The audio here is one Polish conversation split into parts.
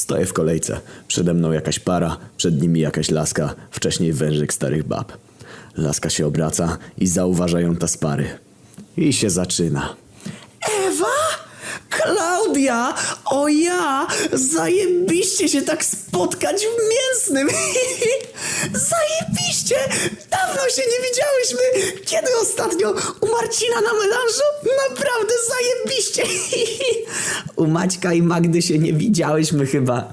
Stoję w kolejce. Przede mną jakaś para, przed nimi jakaś laska, wcześniej wężyk starych bab. Laska się obraca i zauważa ją ta z pary. I się zaczyna. Ewa? Klaudia! O ja! Zajebiście się tak spotkać w mięsnym! Zajebiście! Dawno się nie widziałyśmy! Kiedy ostatnio? U Marcina na melanżu? Naprawdę zajebiście! U Maćka i Magdy się nie widziałyśmy chyba.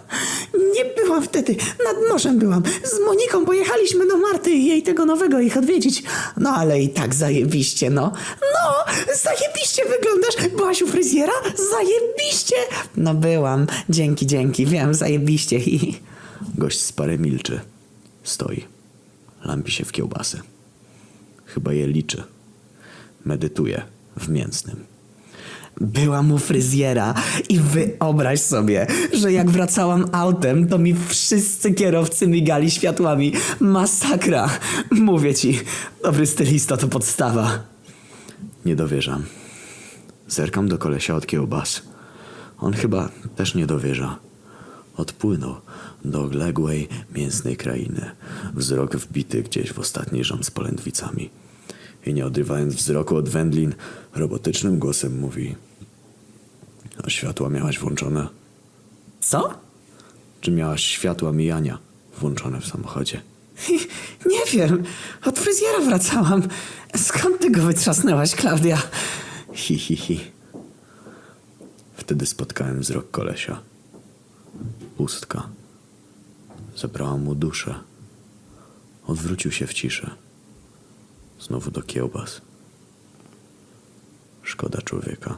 Nie byłam wtedy. Nad morzem byłam. Z Moniką pojechaliśmy do Marty i jej tego nowego ich odwiedzić. No ale i tak zajebiście, no. No, zajebiście wyglądasz. Byłaś u fryzjera? Zajebiście! No byłam. Dzięki, dzięki. Wiem, zajebiście. I... Gość z parę milczy. Stoi. Lampi się w kiełbasy. Chyba je liczy. Medytuje w mięsnym. Byłam u fryzjera i wyobraź sobie, że jak wracałam autem, to mi wszyscy kierowcy migali światłami. Masakra. Mówię ci, dobry stylista to podstawa. Nie dowierzam. Zerkam do kolesia od kiełbas. On chyba też nie dowierza. Odpłynął do odległej, mięsnej krainy. Wzrok wbity gdzieś w ostatni rzom z polędwicami. I nie odrywając wzroku od wędlin, robotycznym głosem mówi... A światła miałaś włączone? Co? Czy miałaś światła mijania włączone w samochodzie? Nie wiem. Od fryzjera wracałam. Skąd ty go wytrzasnęłaś, Klaudia? Hi, hi, hi. Wtedy spotkałem wzrok kolesia. Pustka. Zabrała mu duszę. Odwrócił się w ciszę. Znowu do kiełbas. Szkoda człowieka.